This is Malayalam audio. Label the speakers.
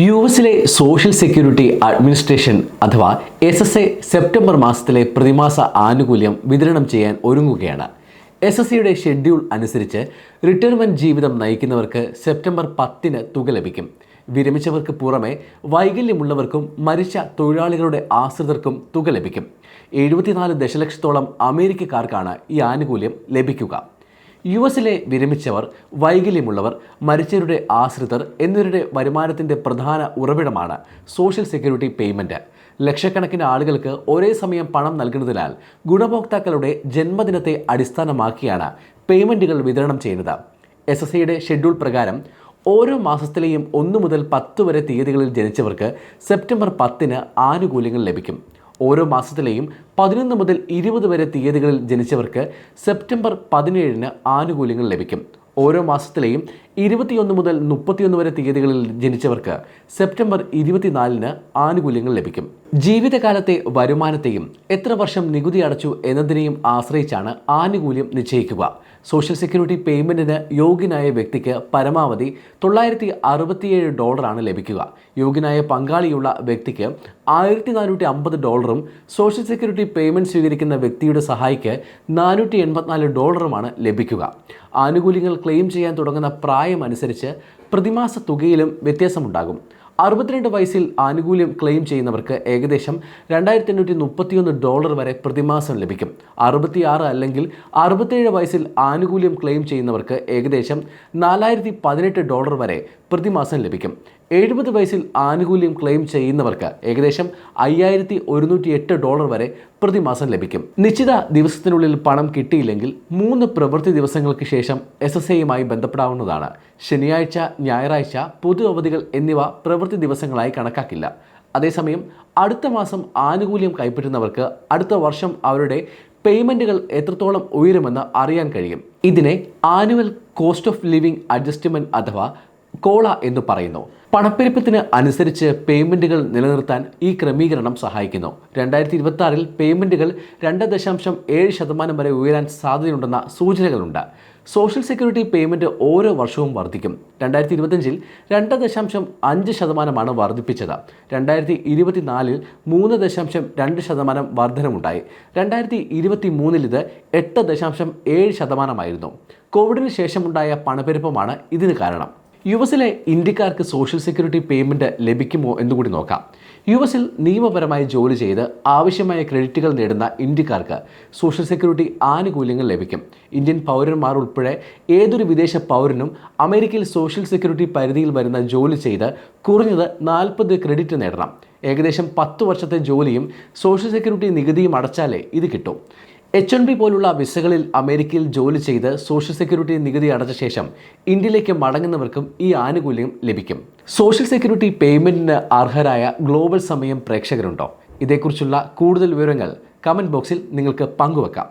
Speaker 1: യു എസിലെ സോഷ്യൽ സെക്യൂരിറ്റി അഡ്മിനിസ്ട്രേഷൻ അഥവാ എസ് എസ് എ സെപ്റ്റംബർ മാസത്തിലെ പ്രതിമാസ ആനുകൂല്യം വിതരണം ചെയ്യാൻ ഒരുങ്ങുകയാണ്. എസ് എസ് സിയുടെ ഷെഡ്യൂൾ അനുസരിച്ച് റിട്ടയർമെന്റ് ജീവിതം നയിക്കുന്നവർക്ക് സെപ്റ്റംബർ പത്തിന് തുക ലഭിക്കും. വിരമിച്ചവർക്ക് പുറമെ വൈകല്യമുള്ളവർക്കും മരിച്ച തൊഴിലാളികളുടെ ആശ്രിതർക്കും തുക ലഭിക്കും. എഴുപത്തിനാല് ദശലക്ഷത്തോളം അമേരിക്കക്കാർക്കാണ് ഈ ആനുകൂല്യം ലഭിക്കുക. യു എസിലെ വിരമിച്ചവർ വൈകല്യമുള്ളവർ മരിച്ചവരുടെ ആശ്രിതർ എന്നിവരുടെ വരുമാനത്തിന്റെ പ്രധാന ഉറവിടമാണ് സോഷ്യൽ സെക്യൂരിറ്റി പേയ്മെന്റ് ലക്ഷക്കണക്കിന് ആളുകൾക്ക് ഒരേ സമയം പണം നൽകുന്നതിനാൽ ഗുണഭോക്താക്കളുടെ ജന്മദിനത്തെ അടിസ്ഥാനമാക്കിയാണ് പേയ്മെന്റുകൾ വിതരണം ചെയ്യുന്നത്. എസ് എസ് ഐയുടെ ഷെഡ്യൂൾ പ്രകാരം ഓരോ മാസത്തിലെയും ഒന്ന് മുതൽ പത്ത് വരെ തീയതികളിൽ ജനിച്ചവർക്ക് സെപ്റ്റംബർ പത്തിന് ആനുകൂല്യങ്ങൾ ലഭിക്കും. ഓരോ മാസത്തിലെയും പതിനൊന്ന് മുതൽ ഇരുപത് വരെ തീയതികളിൽ ജനിച്ചവർക്ക് സെപ്റ്റംബർ പതിനേഴിന് ആനുകൂല്യങ്ങൾ ലഭിക്കും. ഓരോ മാസത്തിലെയും ഇരുപത്തിയൊന്ന് മുതൽ മുപ്പത്തിയൊന്ന് വരെ തീയതികളിൽ ജനിച്ചവർക്ക് സെപ്റ്റംബർ ഇരുപത്തിനാലിന് ആനുകൂല്യങ്ങൾ ലഭിക്കും. ജീവിതകാലത്തെ വരുമാനത്തെയും എത്ര വർഷം നികുതി അടച്ചു എന്നതിനെയും ആശ്രയിച്ചാണ് ആനുകൂല്യം നിശ്ചയിക്കുക. സോഷ്യൽ സെക്യൂരിറ്റി പേയ്മെന്റിന് യോഗ്യനായ വ്യക്തിക്ക് പരമാവധി തൊള്ളായിരത്തി അറുപത്തിയേഴ് ഡോളറാണ് ലഭിക്കുക. യോഗ്യനായ പങ്കാളിയുള്ള വ്യക്തിക്ക് ആയിരത്തി നാനൂറ്റി അമ്പത് ഡോളറും സോഷ്യൽ സെക്യൂരിറ്റി പേയ്മെന്റ് സ്വീകരിക്കുന്ന വ്യക്തിയുടെ സഹായിക്ക് നാനൂറ്റി എൺപത്തിനാല് ഡോളറുമാണ് ലഭിക്കുക. ആനുകൂല്യങ്ങൾ ക്ലെയിം ചെയ്യാൻ തുടങ്ങുന്ന പ്രായം അനുസരിച്ച് പ്രതിമാസ തുകയിലും വ്യത്യാസമുണ്ടാകും. അറുപത്തിരണ്ട് വയസ്സിൽ ആനുകൂല്യം ക്ലെയിം ചെയ്യുന്നവർക്ക് ഏകദേശം രണ്ടായിരത്തി എണ്ണൂറ്റി മുപ്പത്തിയൊന്ന് ഡോളർ വരെ പ്രതിമാസം ലഭിക്കും. അറുപത്തിയാറ് അല്ലെങ്കിൽ അറുപത്തേഴ് വയസ്സിൽ ആനുകൂല്യം ക്ലെയിം ചെയ്യുന്നവർക്ക് ഏകദേശം നാലായിരത്തി പതിനെട്ട് ഡോളർ വരെ പ്രതിമാസം ലഭിക്കും. എഴുപത് വയസ്സിൽ ആനുകൂല്യം ക്ലെയിം ചെയ്യുന്നവർക്ക് ഏകദേശം അയ്യായിരത്തി ഒരുന്നൂറ്റി എട്ട് ഡോളർ വരെ പ്രതിമാസം ലഭിക്കും. നിശ്ചിത ദിവസത്തിനുള്ളിൽ പണം കിട്ടിയില്ലെങ്കിൽ മൂന്ന് പ്രവൃത്തി ദിവസങ്ങൾക്ക് ശേഷം എസ് എസ് ഐയുമായി ബന്ധപ്പെടാവുന്നതാണ്. ശനിയാഴ്ച ഞായറാഴ്ച പൊതു അവധികൾ എന്നിവ പ്രവൃത്തി ദിവസങ്ങളായി കണക്കാക്കില്ല. അതേസമയം അടുത്ത മാസം ആനുകൂല്യം കൈപ്പറ്റുന്നവർക്ക് അടുത്ത വർഷം അവരുടെ പേയ്മെന്റുകൾ എത്രത്തോളം ഉയരുമെന്ന് അറിയാൻ കഴിയും. ഇതിനെ annual cost of living adjustment അഥവാ കോള എന്ന് പറയുന്നു. പണപ്പെരുപ്പത്തിന് അനുസരിച്ച് പേയ്മെന്റുകൾ നിലനിർത്താൻ ഈ ക്രമീകരണം സഹായിക്കുന്നു. രണ്ടായിരത്തി ഇരുപത്തി ആറിൽ പേയ്മെന്റുകൾ രണ്ട് ദശാംശം ഏഴ് ശതമാനം വരെ ഉയരാൻ സാധ്യതയുണ്ടെന്ന സൂചനകളുണ്ട്. സോഷ്യൽ സെക്യൂരിറ്റി പേയ്മെന്റ് ഓരോ വർഷവും വർദ്ധിക്കും. രണ്ടായിരത്തി ഇരുപത്തഞ്ചിൽ രണ്ട് ദശാംശം അഞ്ച് ശതമാനമാണ് വർദ്ധിപ്പിച്ചത്. രണ്ടായിരത്തി ഇരുപത്തിനാലിൽ മൂന്ന് ദശാംശം രണ്ട് ശതമാനം വർധനമുണ്ടായി. രണ്ടായിരത്തി ഇരുപത്തി മൂന്നിൽ ഇത് എട്ട് ദശാംശം ഏഴ് ശതമാനമായിരുന്നു. കോവിഡിന് ശേഷമുണ്ടായ പണപ്പെരുപ്പമാണ് ഇതിന് കാരണം. യു എസിലെ ഇന്ത്യക്കാർക്ക് സോഷ്യൽ സെക്യൂരിറ്റി പേയ്മെന്റ് ലഭിക്കുമോ എന്ന് കൂടി നോക്കാം. യു എസിൽ നിയമപരമായി ജോലി ചെയ്ത് ആവശ്യമായ ക്രെഡിറ്റുകൾ നേടുന്ന ഇന്ത്യക്കാർക്ക് സോഷ്യൽ സെക്യൂരിറ്റി ആനുകൂല്യങ്ങൾ ലഭിക്കും. ഇന്ത്യൻ പൗരന്മാർ ഉൾപ്പെടെ ഏതൊരു വിദേശ പൗരനും അമേരിക്കയിൽ സോഷ്യൽ സെക്യൂരിറ്റി പരിധിയിൽ വരുന്ന ജോലി ചെയ്ത് കുറഞ്ഞത് നാൽപ്പത് ക്രെഡിറ്റ് നേടണം. ഏകദേശം പത്ത് വർഷത്തെ ജോലിയും സോഷ്യൽ സെക്യൂരിറ്റി നികുതിയും അടച്ചാലേ ഇത് കിട്ടും. എച്ച് എൻ ബി പോലുള്ള വിസകളിൽ അമേരിക്കയിൽ ജോലി ചെയ്ത് സോഷ്യൽ സെക്യൂരിറ്റി നികുതി അടച്ച ശേഷം ഇന്ത്യയിലേക്ക് മടങ്ങുന്നവർക്കും ഈ ആനുകൂല്യം ലഭിക്കും. സോഷ്യൽ സെക്യൂരിറ്റി പേയ്മെന്റിന് അർഹരായ ഗ്ലോബൽ സമയം പ്രേക്ഷകരുണ്ടോ? ഇതേക്കുറിച്ചുള്ള കൂടുതൽ വിവരങ്ങൾ കമന്റ് ബോക്സിൽ നിങ്ങൾക്ക് പങ്കുവെക്കാം.